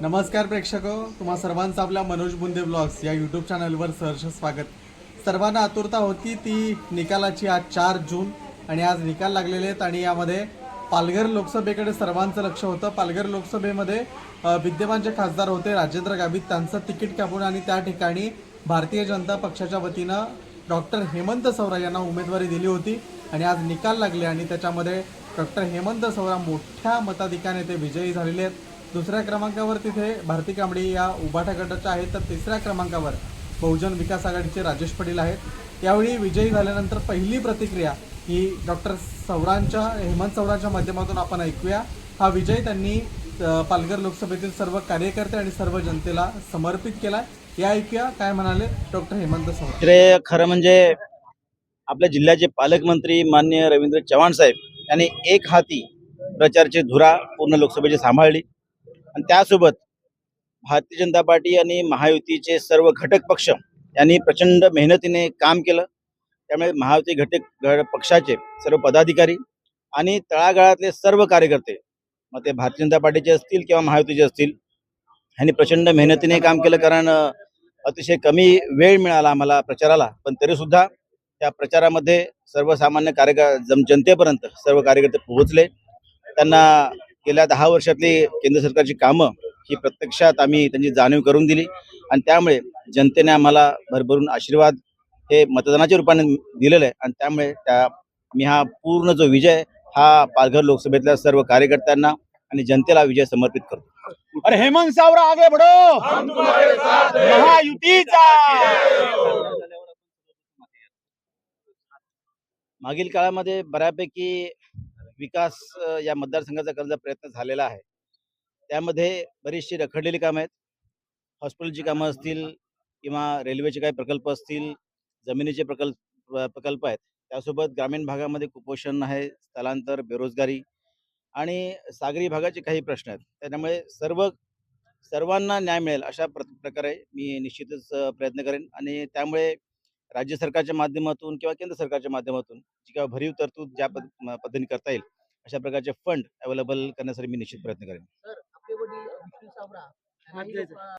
नमस्कार प्रेक्षक तुम्हा सर्वांचं आपल्या मनोज बुंदे ब्लॉग्स या यूट्यूब चॅनलवर सहर्ष स्वागत. सर्वांना आतुरता होती ती निकालाची आज चार जून आणि आज निकाल लागलेले आहेत आणि यामध्ये पालघर लोकसभेकडे सर्वांचं लक्ष होतं. पालघर लोकसभेमध्ये विद्यमानचे विद्यमान जे खासदार होते राजेंद्र गावित त्यांचं तिकीट कापून आणि त्या ठिकाणी भारतीय जनता पक्षाच्या वतीनं डॉक्टर हेमंत सवरा यांना उमेदवारी दिली होती आणि आज निकाल लागले आणि त्याच्यामध्ये डॉक्टर हेमंत सवरा मोठ्या मताधिकाने ते विजयी झालेले आहेत. दुसऱ्या क्रमांकावर तिथे भारती कांबडी या उभाटा गटाच्या आहेत. तर तिसऱ्या क्रमांकावर बहुजन विकास आघाडीचे राजेश पाटील आहेत. यावेळी विजयी झाल्यानंतर पहिली प्रतिक्रिया ही डॉक्टर सवरांच्या हेमंत सवरांच्या माध्यमातून आपण ऐकूया. हा विजय त्यांनी पालघर लोकसभेतील सर्व कार्यकर्ते आणि सर्व जनतेला समर्पित केला या ऐकूया काय म्हणाले डॉक्टर हेमंत सवरा खरं म्हणजे आपल्या जिल्ह्याचे पालकमंत्री मान्य रवींद्र चव्हाण साहेब यांनी एक हाती प्रचारची धुरा पूर्ण लोकसभेची सांभाळली. आणि त्यासोबत भारतीय जनता पार्टी आणि महायुतीचे सर्व घटक पक्ष यांनी प्रचंड मेहनतीने काम केलं. त्यामुळे महायुती घटक पक्षाचे सर्व पदाधिकारी आणि तळागाळातले सर्व कार्यकर्ते मग ते भारतीय जनता पार्टीचे असतील किंवा महायुतीचे असतील ह्यांनी प्रचंड मेहनतीने काम केलं कारण अतिशय कमी वेळ मिळाला आम्हाला प्रचाराला. पण तरी सुद्धा त्या प्रचारामध्ये सर्वसामान्य कार्यकर जम जनतेपर्यंत सर्व कार्यकर्ते पोहोचले. त्यांना गेल्या दहा वर्षातली केंद्र सरकारची कामं ही प्रत्यक्षात आम्ही त्यांची जाणीव करून दिली. आणि त्यामुळे जनतेने आम्हाला भरभरून आशीर्वाद हे मतदानाच्या रूपाने दिलेलं आहे. आणि त्यामुळे त्या मी हा पूर्ण जो विजय हा पालघर लोकसभेतल्या सर्व कार्यकर्त्यांना आणि जनतेला विजय समर्पित करतो. अरे हेमंत सावरा आगे बढ़ो. महायुतीचा. मागील काळामध्ये बऱ्यापैकी विकास या मतदारसंघाचा करण्याचा प्रयत्न झालेला आहे. त्यामध्ये बरीचशी रखडलेली कामं आहेत. हॉस्पिटलची कामं असतील किंवा रेल्वेचे काही प्रकल्प असतील जमिनीचे प्रकल्प प्रकल्प आहेत. त्यासोबत ग्रामीण भागामध्ये कुपोषण आहे स्थलांतर बेरोजगारी आणि सागरी भागाचे काही प्रश्न आहेत. त्याच्यामुळे सर्व सर्वांना न्याय मिळेल अशा प्र प्रकारे मी निश्चितच प्रयत्न करेन आणि त्यामुळे राज्य सरकारच्या माध्यमातून किंवा केंद्र सरकारच्या माध्यमातून जी काही भरीव तरतूद ज्या पद्धतीने करता येईल अशा प्रकारचे फंड अवेलेबल करण्यासाठी मी निश्चित प्रयत्न करेन.